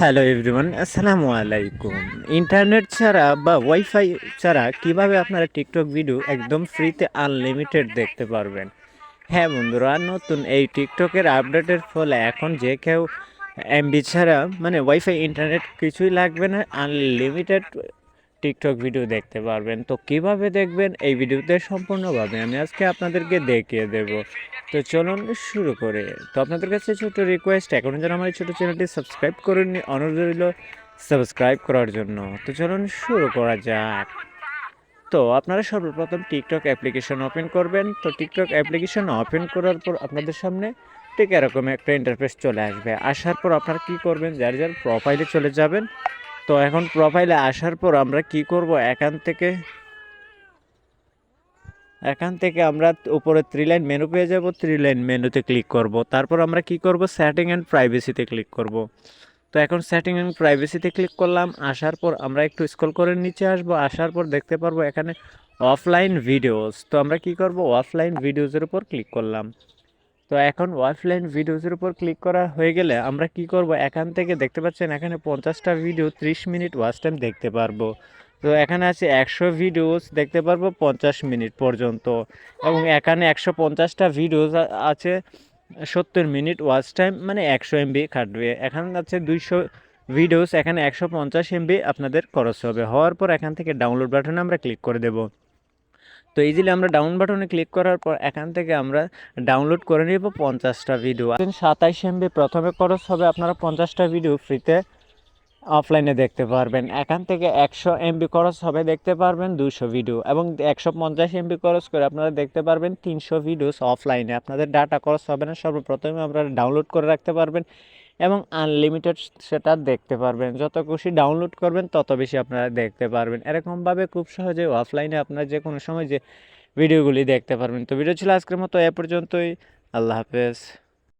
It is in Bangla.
হ্যালো এভরিওয়ান আসসালামু আলাইকুম ইন্টারনেট ছাড়া বা ওয়াইফাই ছাড়া কীভাবে আপনারা টিকটক ভিডিও একদম ফ্রিতে আনলিমিটেড দেখতে পারবেন? হ্যাঁ বন্ধুরা, নতুন এই টিকটকের আপডেটের ফলে এখন যে কেউ এমবি ছাড়া মানে ওয়াইফাই ইন্টারনেট কিছুই লাগবে না আনলিমিটেড টিকটক ভিডিও দেখতে পারবেন। তো কীভাবে দেখবেন? এই ভিডিওতে সম্পূর্ণভাবে আমি আজকে আপনাদেরকে দেখিয়ে দেব। তো চলুন শুরু করে। তো আপনাদের কাছে ছোট রিকোয়েস্ট এখন যেন আমার এই ছোটো চ্যানেলটি সাবস্ক্রাইব করেননি, অনুরোধ রইল সাবস্ক্রাইব করার জন্য। তো চলুন শুরু করা যাক। তো আপনারা সর্বপ্রথম টিকটক অ্যাপ্লিকেশন ওপেন করবেন। তো টিকটক অ্যাপ্লিকেশন ওপেন করার পর আপনাদের সামনে ঠিক এরকম একটা ইন্টারফেস চলে আসবে। আসার পর আপনারা কি করবেন? যার যার প্রোফাইলে চলে যাবেন। তো এখন প্রোফাইলে আসার পর আমরা কি করব? এখান থেকে এখান থেকে আমরা উপরে থ্রি লাইন মেনু পেয়ে যাব। থ্রি লাইন মেনুতে ক্লিক করব। তারপর আমরা কি করব? সেটিং অ্যান্ড প্রাইভেসিতে ক্লিক করব। তো এখন সেটিং অ্যান্ড প্রাইভেসিতে ক্লিক করলাম। আসার পর আমরা একটু স্ক্রল করে নিচে আসব। আসার পর দেখতে পারব এখানে অফলাইন ভিডিওস তো আমরা কি করব? অফলাইন ভিডিওসের উপর ক্লিক করলাম। তো এখন অফলাইন ভিডিওসের উপর ক্লিক করা হয়ে গেলে আমরা কি করব? এখান থেকে দেখতে পাচ্ছেন এখানে পঞ্চাশটা ভিডিও ত্রিশ মিনিট ওয়াচ টাইম দেখতে পারব। তো এখানে আছে একশো ভিডিওস দেখতে পারব পঞ্চাশ মিনিট পর্যন্ত। এবং এখানে একশো পঞ্চাশটা ভিডিওস আছে, সত্তর মিনিট ওয়াচ টাইম মানে একশো এমবি খাটবে। এখানে আছে দুইশো ভিডিওস এখানে একশো পঞ্চাশ এমবি আপনাদের খরচ হবে। হওয়ার পর এখান থেকে ডাউনলোড বাটনে আমরা ক্লিক করে দেবো। তো ইজিলি আমরা ডাউন বাটনে ক্লিক করার পর এখান থেকে আমরা ডাউনলোড করে নিব পঞ্চাশটা ভিডিও সাতাইশ এমবি প্রথমে খরচ হবে আপনারা পঞ্চাশটা ভিডিও ফ্রিতে অফলাইনে দেখতে পারবেন। এখান থেকে একশো এমবি খরচ হবে, দেখতে পারবেন দুশো ভিডিও এবং একশো পঞ্চাশ এমবি খরচ করে আপনারা দেখতে পারবেন তিনশো ভিডিওস অফলাইনে আপনাদের ডাটা খরচ হবে না, সর্বপ্রথমে আপনারা ডাউনলোড করে রাখতে পারবেন। এবং আনলিমিটেড সেটা দেখতে পারবেন। যত খুশি ডাউনলোড করবেন, তত বেশি আপনারা দেখতে পারবেন। এরকমভাবে খুব সহজে অফলাইনে আপনারা যে কোনো সময় যে ভিডিওগুলি দেখতে পারবেন। তো ভিডিও ছিল আজকের মতো, এ পর্যন্তই। আল্লাহ হাফেজ।